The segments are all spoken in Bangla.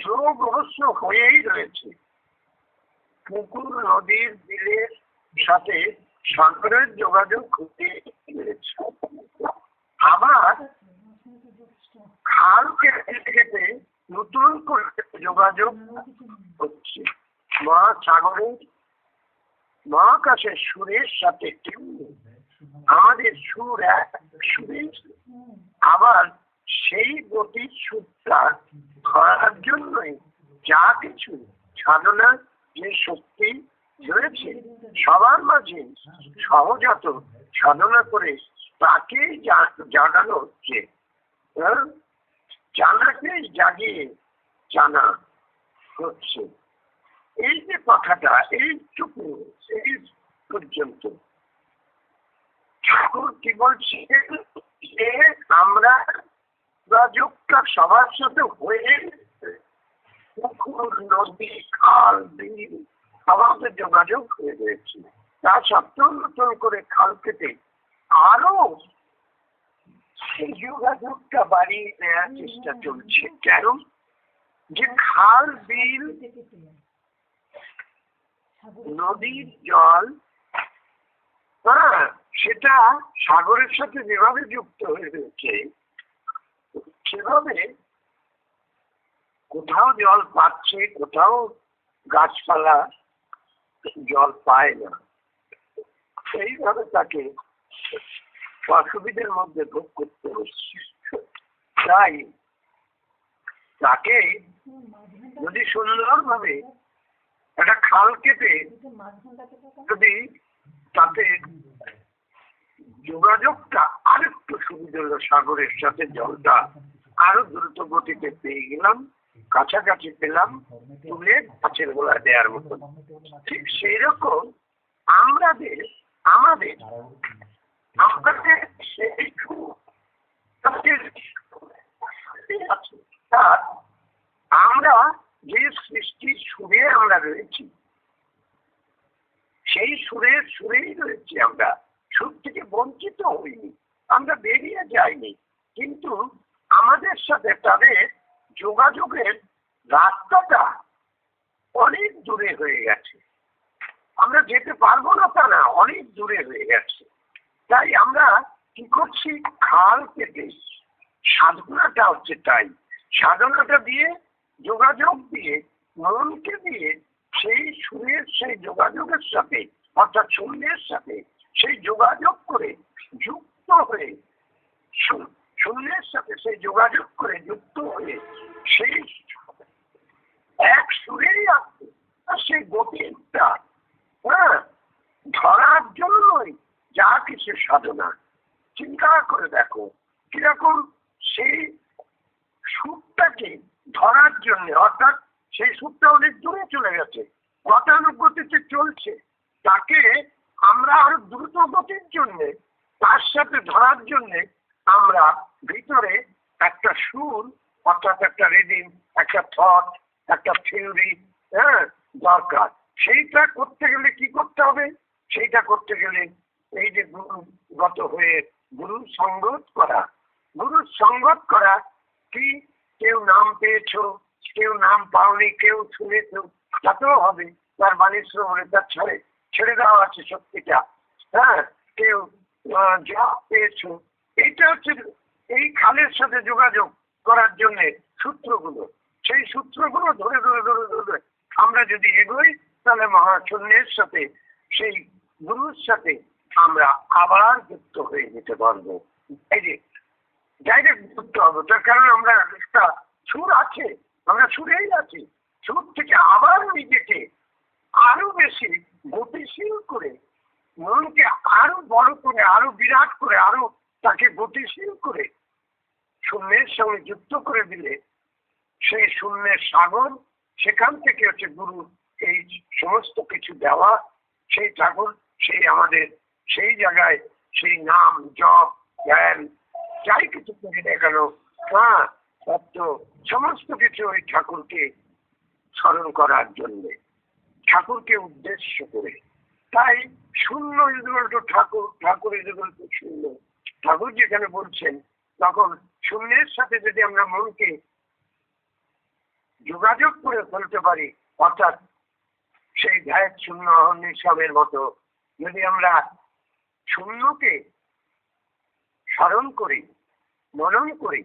যোগ অবশ্য হয়েই রয়েছে। পুকুর নদীর বিলের সাথে সাগরের যোগাযোগ হতে রয়েছে আবার খাল কেটে কেটে নতুন করে যোগাযোগ হচ্ছে। মহাসাগরের মহাকাশের সুরের সাথে আমাদের সুর এক সুরের। আবার সেই গতির সুরটা ধরার জন্যই যা কিছু সাধনা যে শক্তি রয়েছে, সবার মাঝে সহজাত সাধনা করে তাকেই জা- জাগানো হচ্ছে? জানাকেই জাগিয়ে জানা হচ্ছে এই যে কথাটা এইটুকু এই পর্যন্ত ঠাকুর কি বলছেন যে আমরা যোগাযোগটা সবার সাথে হয়ে পুকুর, নদী, খাল, বিল সবার যোগাযোগ হয়ে রয়েছে তা সত্ত্বেও নতুন করে খাল কেটে আরও সেই যোগাযোগটা বাড়িয়ে নেওয়ার চেষ্টা চলছে। কেন? যে খাল, বিল, নদীর জল হ্যাঁ সেটা সাগরের সাথে যেভাবে যুক্ত হয়ে রয়েছে সেভাবে কোথাও জল পাচ্ছে, কোথাও গাছপালা জল পায় না। সেইভাবে তাকে অসুবিধার মধ্যে ভোগ করতে হচ্ছে। তাই তাকে যদি সুন্দরভাবে একটা খাল কেটে যদি তাতে যোগাযোগটা আরেকটু সুবিধা হলো সাগরের সাথে জলটা আরও দ্রুত গতিতে পেয়ে গেলাম, কাছাকাছি পেলাম, তুলে গাছের গোড়ায় দেওয়ার মতন ঠিক সেই রকম আমাদের আমাদের আমাদের সেই আমরা যে সৃষ্টির সুরে আমরা রয়েছি, সেই সুরের সুরেই রয়েছি আমরা। সুর থেকে বঞ্চিত হইনি, আমরা বেরিয়ে যাইনি, কিন্তু আমাদের সাথে তাদের যোগাযোগের রাস্তাটা অনেক দূরে হয়ে গেছে। আমরা যেতে পারব না তা না, অনেক দূরে হয়ে গেছে। তাই আমরা কি করছি? খাল কেটে, সাধনাটা হচ্ছে তাই। সাধনাটা দিয়ে, যোগাযোগ দিয়ে, মনকে দিয়ে সেই সুরের, সেই যোগাযোগের সাথে, অর্থাৎ শূন্যের সাথে সেই যোগাযোগ করে যুক্ত হয়ে শূন্যের সাথে সেই যোগাযোগ করে যুক্ত হয়ে সেই এক সুরেই আসছে আর সেই গতিটা হ্যাঁ ধরার জন্যই যা কিছু সাধনা। চিন্তা করে দেখো, কীরকম সেই সুরটাকে ধরার জন্য, অর্থাৎ সেই সুরটা অনেক দূরে চলে গেছে, গতানুগতিতে চলছে, তাকে আমরা আরও দ্রুত গতির জন্যে, তার সাথে ধরার জন্যে আমরা ভিতরে একটা সুর, অর্থাৎ একটা রিডিং একটা থট একটা থিওরি হ্যাঁ দরকার। সেইটা করতে গেলে কি করতে হবে? সেইটা করতে গেলে এই যে গুরুগত হয়ে গুরু সঙ্গত করা। গুরু সঙ্গত করা কি? কেউ নাম পেয়েছ, কেউ নাম পাওনি, কেউ শুনেছো তাতেও হবে। তার বাণী শ্রবণে তার ছেড়ে ছেড়ে দেওয়া আছে শক্তিটা। হ্যাঁ কেউ যা পেয়েছ। এইটা হচ্ছে এই খালের সাথে যোগাযোগ করার জন্য সূত্রগুলো, সেই সূত্রগুলো ধরে ধরে ধরে ধরে আমরা যদি এগোই, তাহলে মহাশূন্যের সাথে, সেই গুরুর সাথে আমরা আবার যুক্ত হয়ে যেতে পারব। ডাইরেক্ট যুক্ত হব, তার কারণ আমরা একটা সুর আছে, আমরা সুরেই আছি। সুর থেকে আবার নিজেকে আরও বেশি গতিশীল করে, মনকে আরও বড় করে, আরও বিরাট করে, আরও তাকে গতিশীল করে শূন্যের সঙ্গে যুক্ত করে দিলে, সেই শূন্যের সাগর সেখান থেকে হচ্ছে গুরু এই সমস্ত কিছু দেওয়া, সেই ঠাকুর সেই আমাদের, সেই জায়গায় সেই নাম, জপ জ্ঞান যাই কিছু করি না কেন হ্যাঁ তত্ত্ব, সমস্ত কিছু ওই ঠাকুরকে স্মরণ করার জন্য, ঠাকুরকে উদ্দেশ্য করে। তাই শূন্য ইজুয়াল টু ঠাকুর ঠাকুর শূন্য। ঠাকুর যেখানে বলছেন তখন শূন্যের সাথে যদি আমরা মনকে যোগাযোগ করে ফেলতে পারি, অর্থাৎ সেই গায়ের শূন্য নিঃসবের মতো, যদি আমরা শূন্যকে স্মরণ করি, মনন করি,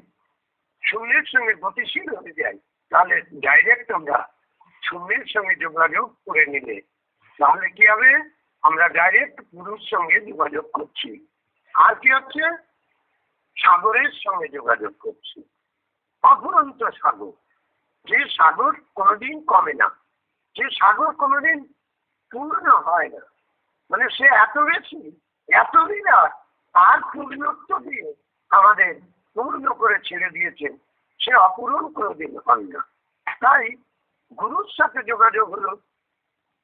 শূন্যের সঙ্গে গতিশীল হয়ে যাই, তাহলে ডাইরেক্ট আমরা শূন্যের সঙ্গে যোগাযোগ করে নিলে, তাহলে কি হবে? আমরা ডাইরেক্ট পুরুষ সঙ্গে যোগাযোগ করছি। আর কি হচ্ছে? সাগরের সঙ্গে যোগাযোগ করছি। অফুরন্ত সাগর। যে সাগর কোনোদিন কমে না। যে সাগর কোনোদিন পূর্ণ হয় না। মানে সে এত বেশি, এত বিরাট আর পূর্ণত্ব দিয়ে আমাদের পূর্ণ করে ছেড়ে দিয়েছেন সে অপূরণ কোনোদিন হয় না। তাই গুরুর সাথে যোগাযোগ হলো,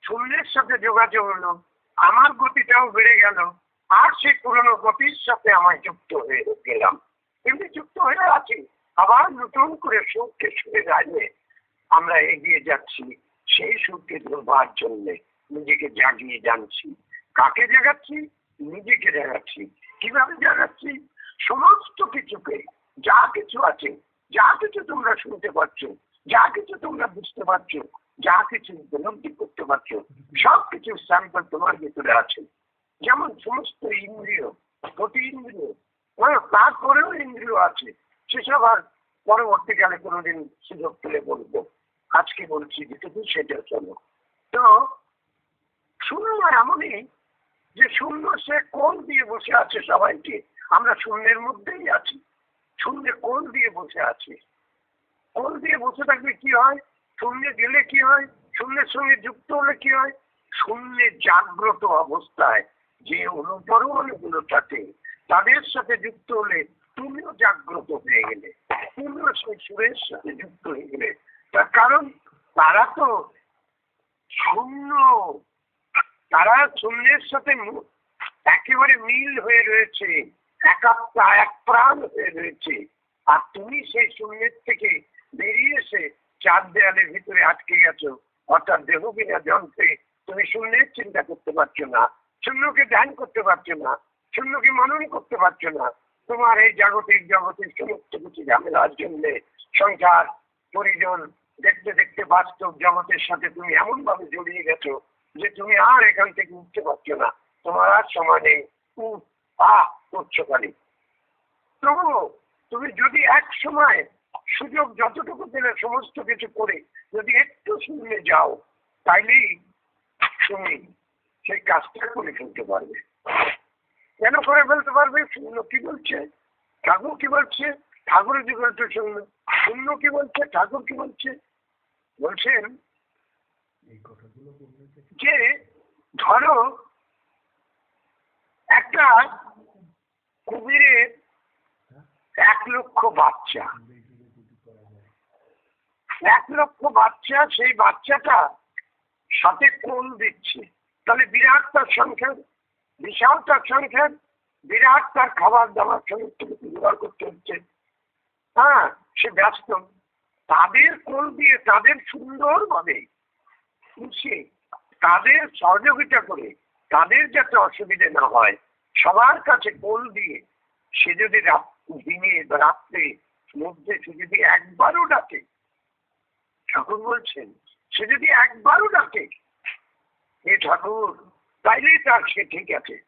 শূন্যের সাথে যোগাযোগ হলো, আমার গতিটাও বেড়ে গেল। আর সেই পুরনো গতির সাথে আমায় যুক্ত হয়ে গেলাম। এমনি যুক্ত হয়ে আছি। আবার নতুন করে সুখকে সুখে গাইলে আমরা এগিয়ে যাচ্ছি। সেই সুখকে ধরবার জন্য নিজেকে জাগিয়ে জানছি। কাকে জাগাচ্ছি? নিজেকে জাগাচ্ছি। কীভাবে জাগাচ্ছি? সমস্ত কিছুকে, যা কিছু আছে, যা কিছু তোমরা শুনতে পাচ্ছ, যা কিছু তোমরা বুঝতে পারছ, যা কিছু উপলব্ধি করতে পারছ সব কিছু স্যাম্পল তোমার ভিতরে আছে। যেমন সমস্ত ইন্দ্রিয়, প্রতি ইন্দ্রিয় হ্যাঁ তারপরেও ইন্দ্রিয় আছে। সেসব আর পরবর্তীকালে কোনোদিন সুযোগ পেলে বলব। আজকে বলছি যেটুকু সেটা চলো। তো শূন্য এমনই যে শূন্য সে কোন দিয়ে বসে আছে সবাইকে? আমরা শূন্যের মধ্যেই আছি। শূন্যে কোন দিয়ে বসে আছে? কোন দিয়ে বসে থাকলে কি হয়? শূন্যে গেলে কি হয়? শূন্যের সঙ্গে যুক্ত হলে কি হয়? শূন্যে জাগ্রত অবস্থায় যে অনুপরমাণুগুলো থাকে তাদের সাথে যুক্ত হলে তুমিও জাগ্রত হয়ে গেলে, তুমিও সেই সুরের সাথে যুক্ত হয়ে গেলে। তার কারণ, তারা তো শূন্য, তারা শূন্যের সাথে একেবারে মিল হয়ে রয়েছে, একাত্মা, এক প্রাণ হয়ে রয়েছে। আর তুমি সেই শূন্যের থেকে বেরিয়ে এসে চার দেয়ালের ভিতরে আটকে গেছো, অর্থাৎ দেহ বিনা যন্ত্রে তুমি শূন্যের চিন্তা করতে পারছ না। শূন্যকে ধ্যান করতে পারছ না, শূন্যকে মনন করতে পারছ না। তোমার এই জাগতিক জগতের সমস্ত কিছু ঝামেলার জন্য সংসার, পরিজন, দেখতে দেখতে বাস্তব জগতের সাথে তুমি এমন ভাবে জড়িয়ে গেছো যে তুমি আর এখান থেকে উঠতে পারছ না। তোমার আর সময় নেই। তবু তুমি যদি এক সময় সুযোগ যতটুকু পেলে সমস্ত কিছু করে যদি একটু শুনে যাও, তাইলেই তুমি সেই কাজটা করে ফেলতে পারবে। কেন করে ফেলতে পারবে? শূন্য কি বলছে? ঠাকুর কি বলছে? ঠাকুর কি বলছে শূন্য। শূন্য কি বলছে? ঠাকুর কি বলছে? বলছেন যে ধরো একটা কুমিরের এক লক্ষ বাচ্চা। এক লক্ষ বাচ্চা সেই বাচ্চাটা সাথে কোন দিচ্ছে? তাহলে বিরাট তার সংখ্যা বিশাল তার সংখ্যা বিরাট তার খাবার দাবার সমস্ত কিছু জোগাড় করতে হচ্ছে। হ্যাঁ সে ব্যস্ত। তাদের কোল দিয়ে, তাদের সুন্দরভাবে খুশি তাদের সহযোগিতা করে, তাদের যাতে অসুবিধে না হয়, সবার কাছে কোল দিয়ে সে যদি দিনে বা রাত্রে মধ্যে সে যদি একবারও ডাকে, ঠাকুর বলছেন, সে যদি একবারও ডাকে ঠাকুর, তাইলেই তার সে ঠিক আছে।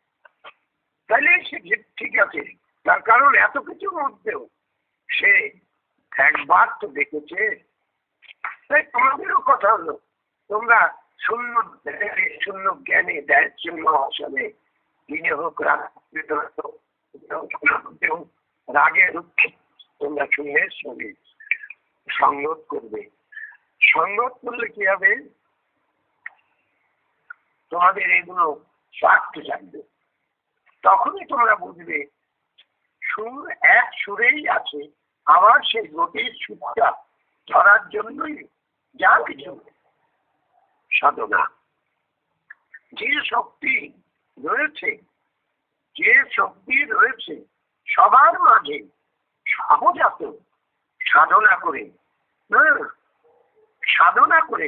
তাইলেই সে ঠিক- আছে। তার কারণ এত কিছুর মধ্যেও সে একবার তো দেখেছে। তাই তোমাদেরও কথা হলো, তোমরা শূন্য শূন্য জ্ঞানে দেয় শূন্য আসনে দিনে হোক রাগে দুঃখে তোমরা শূন্যের সঙ্গে সঙ্গত করবে। সঙ্গত করলে কি হবে? তোমাদের এগুলো স্বার্থ থাকবে তখনই তোমরা বুঝবে সুর এক সুরেই আছে আবার সেই গতির সুরটা ধরার জন্যই যা কিছু। সাধনা। যে শক্তি রয়েছে যে শক্তি রয়েছে সবার মাঝে সহজাত সাধনা করে হ্যাঁ, সাধনা করে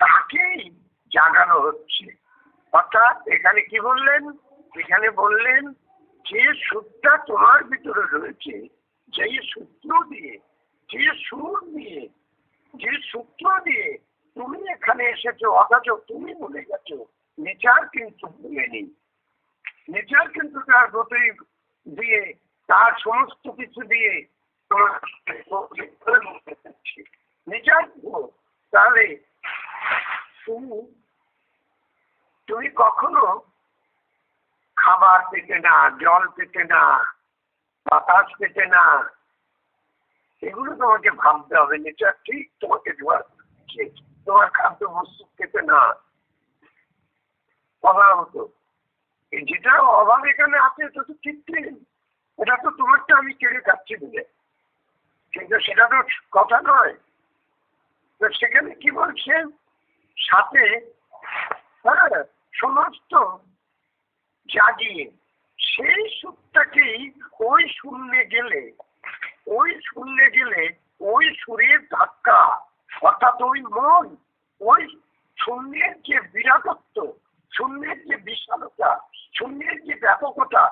তাকেই জাগানো হচ্ছে। অর্থাৎ এখানে কি বললেন? এখানে বললেন যে সুরটা তোমার ভিতরে রয়েছে, যেই সূত্র দিয়ে, যে সুর দিয়ে, যে সূত্র দিয়ে তুমি এখানে এসেছ, অথচ তুমি বলে গেছো। নেচার কিন্তু ভুলেনি নেচার কিন্তু তার গতি দিয়ে, তার সমস্ত কিছু দিয়ে তোমার নেচার তাহলে তুমি তুমি কখনো খাবার পেতে না, জল পেতে না, বাতাস পেতে না, এগুলো তোমাকে ভাবতে হবে, নেচার ঠিক তোমাকে ঠিক তোমার খাদ্য বস্তু পেতে না। অভাব হতো যেটা অভাব এখানে আছে, এটা তো কৃত্রিম এটা তো তোমারটা আমি কেড়ে খাচ্ছি বলে। কিন্তু সেটা তো কথা নয়। তো সেখানে কি বলছেন সাথে হ্যাঁ সমস্ত জাগিয়ে সেই সুরটাকেই ওই শূন্যে গেলে, ওই শূন্যে গেলে ওই সুরের ধাক্কা অর্থাৎ ওই মন, ওই শূন্যের যে বিরাটত্ব শূন্যের যে বিশালতা, শূন্যের যে ব্যাপকতা,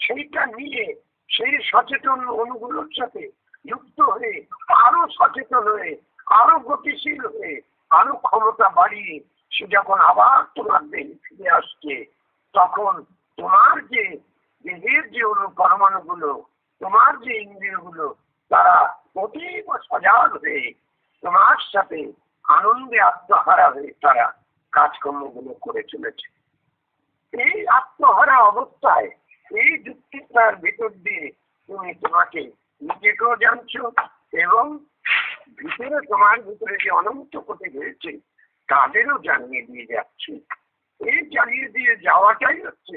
সেইটা নিয়ে সেই সচেতন অনুগুলোর সাথে যুক্ত হয়ে, আরও সচেতন হয়ে, আরও গতিশীল হয়ে, আরও ক্ষমতা বাড়িয়ে সে যখন আবার তোমার দেহে ফিরে আসছে তখন তোমার যে দেহের যে অনু তোমার যে ইন্দ্রিয়গুলো তারা অতীব সজাগ হয়ে তোমার সাথে আনন্দে আত্মহারা হয়ে তারা কাজকর্মগুলো করে চলেছে। এই আত্মহারা অবস্থায়, এই যুক্তিটার ভিতর দিয়ে তুমি তোমাকে নিজেকেও জানছো এবং ভিতরে তোমার ভিতরে যে অনন্ত কোটি রয়েছে, তাদেরও জানিয়ে দিয়ে যাচ্ছে। এই জানিয়ে দিয়ে যাওয়াটাই হচ্ছে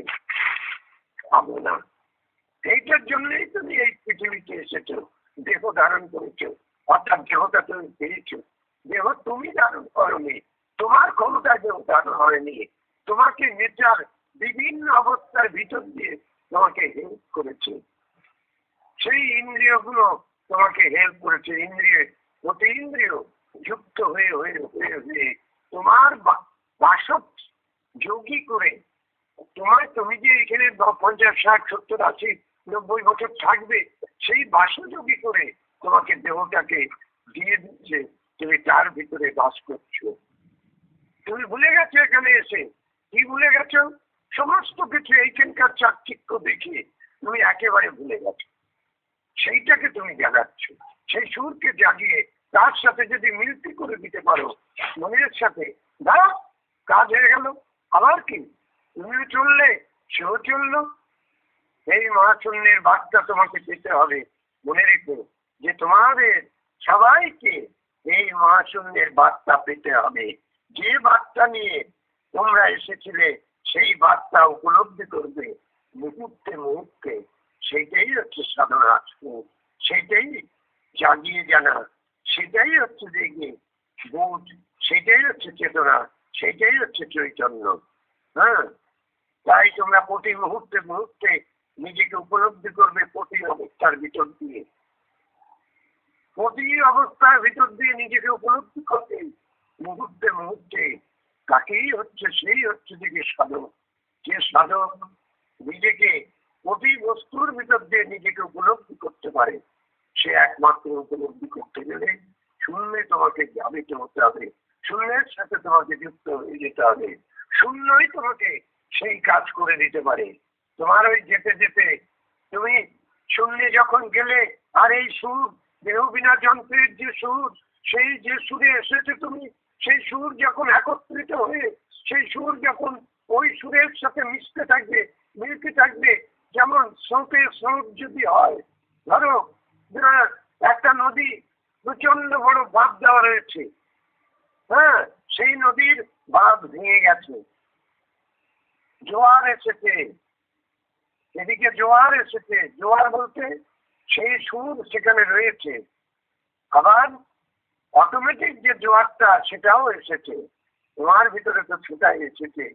ভাবনা। এইটার জন্যই তুমি এই পৃথিবীতে এসেছ, দেহ ধারণ করেছ, অর্থাৎ দেহটা তুমি পেয়েছ। দেহ তুমি ধারণ করনি, তোমার ক্ষমতা দেহ ধারণ হয়নি। তোমাকে নেচার বিভিন্ন অবস্থার ভিতর দিয়ে তোমাকে হেল্প করেছে। সেই ইন্দ্রিয়গুলো তোমাকে হেল্প করেছে। ইন্দ্রিয়, প্রতি ইন্দ্রিয় যুক্ত হয়ে হয়ে হয়ে হয়ে তোমার বাসক যোগী করে তোমার তুমি যে এখানে পঞ্চাশ, ষাট, সত্তর, আশি নব্বই বছর থাকবে, সেই বাসযোগী করে তোমাকে দেহটাকে দিয়ে দিচ্ছে, তুমি তার ভিতরে বাস করছ। তুমি ভুলে গেছো এখানে এসে? কি ভুলে গেছো? সমস্ত কিছু এইখানকার চাকচিক্য দেখে তুমি একেবারে ভুলে গেছো। সেইটাকে তুমি জাগাচ্ছ। সেই সুরকে জাগিয়ে তার সাথে যদি মিলতি করে দিতে পারো, মনের সাথে দাঁড়া কাজ হয়ে গেল। আবার কি? তুমিও চললে, সেও চলল। এই মহাশূন্যের বার্তা তোমাকে পেতে হবে। মনে রেখো যে তোমাদের সবাইকে এই মহাশূন্যের বার্তা পেতে হবে। যে বার্তা নিয়ে তোমরা এসেছিলে, সেই বার্তা উপলব্ধি করবে মুহূর্তে মুহূর্তে। সেইটাই হচ্ছে সাধনা সেইটাই জাগিয়ে জানা। সেটাই হচ্ছে দেখি বোধ। সেটাই হচ্ছে চেতনা। সেটাই হচ্ছে চৈতন্য। হ্যাঁ? তাই তোমরা প্রতি মুহূর্তে মুহূর্তে নিজেকে উপলব্ধি করবে প্রতি অবস্থার ভিতর দিয়ে। প্রতি অবস্থার ভিতর দিয়ে নিজেকে উপলব্ধি করবে মুহূর্তে মুহূর্তে তাকেই হচ্ছে, সেই হচ্ছে দিকে সাধক। যে সাধক নিজেকে প্রতি বস্তুর ভিতর দিয়ে নিজেকে উপলব্ধি করতে পারে, সে একমাত্র উপলব্ধি করতে গেলে শূন্যে তোমাকে জানিত হতে হবে, শূন্যের সাথে তোমাকে যুক্ত হয়ে যেতে হবে, শূন্যই তোমাকে সেই কাজ করে দিতে পারে। তোমার ওই যেতে যেতে তুমি শূন্যে যখন গেলে, আর এই সুর, দেহ বিনা যন্ত্রের যে সুর, সেই যে সুরে এসেছে তুমি, সেই সুর যখন একত্রিত হয়ে, সেই সুর যখন ওই সুরের সাথে মিশতে থাকবে, মিলতে থাকবে, যেমন স্রোতের স্রোত যদি হয়, ধরো একটা নদী প্রচণ্ড বড় বাঁধ দেওয়া রয়েছে হ্যাঁ সেই নদীর বাঁধ ভেঙে গেছে, জোয়ার এসেছে এদিকে জোয়ার এসেছে। জোয়ার বলতে সেই সুর সেখানে রয়েছে। আবার অটোমেটিক যে জোয়ারটা, সেটাও এসেছে। তোমার ভিতরে তো সেটাই এসেছে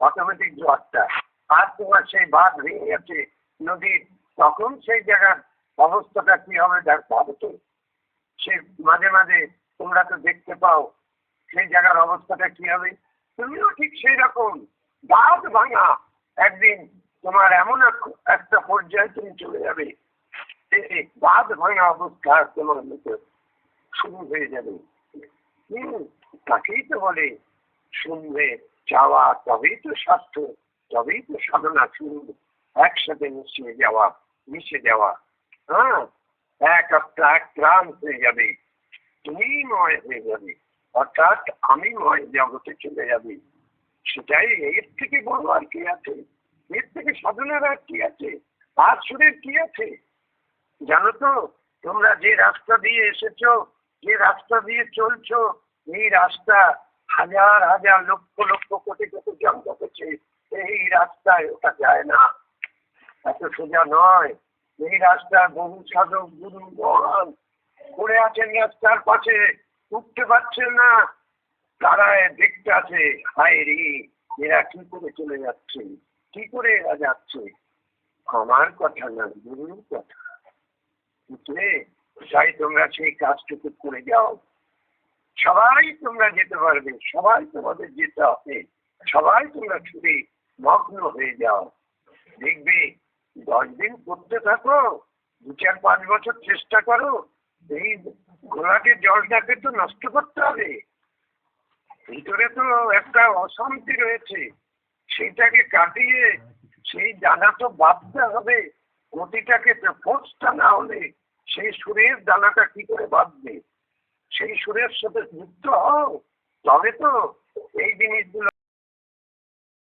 অটোমেটিক জোয়ারটা। আর তোমার সেই বাঁধ ভেঙে গেছে নদীর, তখন সেই জায়গার অবস্থাটা কি হবে দেখ, ভাবো তো। সে মাঝে মাঝে তোমরা তো দেখতে পাও, সেই জায়গার অবস্থাটা কি হবে? তুমিও ঠিক সেই রকম, বাঁধ ভাঙা একদিন তোমার এমন একটা পর্যায়ে তুমি চলে যাবে। বাঁধ ভাঙা অবস্থা তোমার মতো শুরু হয়ে যাবে। হুম, তাকেই তো বলে শুনবে, চাওয়া, তবেই তো স্বাস্থ্য, তবেই তো সাধনা শুরু একসাথে মিশিয়ে যাওয়া, মিশে যাওয়া। হ্যাঁ এক একটা এক প্রাণ হয়ে যাবে। তুমি ময় হয়ে যাবে। অর্থাৎ আমি ময় জগতে চলে যাবে। সেটাই এর থেকে বড় আর কি আছে। এর থেকে সাধনার আর কি আছে? আর সুরের কি আছে? জানো তো, তোমরা যে রাস্তা দিয়ে এসেছ, যে রাস্তা দিয়ে চলছ, এই রাস্তা হাজার হাজার লক্ষ লক্ষ কোটি কোটি জন দেখেছে এই রাস্তায় ওটা যায় না। এত সোজা নয়। এই রাস্তা বহু সাধক গুরু মহান পড়ে আছেন রাস্তার পাশে, উঠতে পারছেন না। তারা দেখতে আছে, হায় রে, এরা কি করে চলে যাচ্ছে? কি করে এরা যাচ্ছে? আমার কথা না গুরুর কথা। বুঝলে? তাই তোমরা সেই কাজটুকু করে যাও। সবাই তোমরা যেতে পারবে, সবাই তোমাদের যেতে হবে। সবাই তোমরা ছুটে মগ্ন হয়ে যাও। দেখবে, দশ দিন করতে থাকো, দু চার পাঁচ বছর চেষ্টা করো, এই ঘোড়াকে জলটাকে তো নষ্ট করতে হবে। ভিতরে তো একটা অশান্তি রয়েছে। সেইটাকে কাটিয়ে সেই দানা তো বাঁধতে হবে। গতিটাকে ফোর্সটা না হলে সেই সুরের দানাটা কি করে বাঁধবে? সেই সুরের সাথে যুক্ত হও, তবে তো এই জিনিসগুলো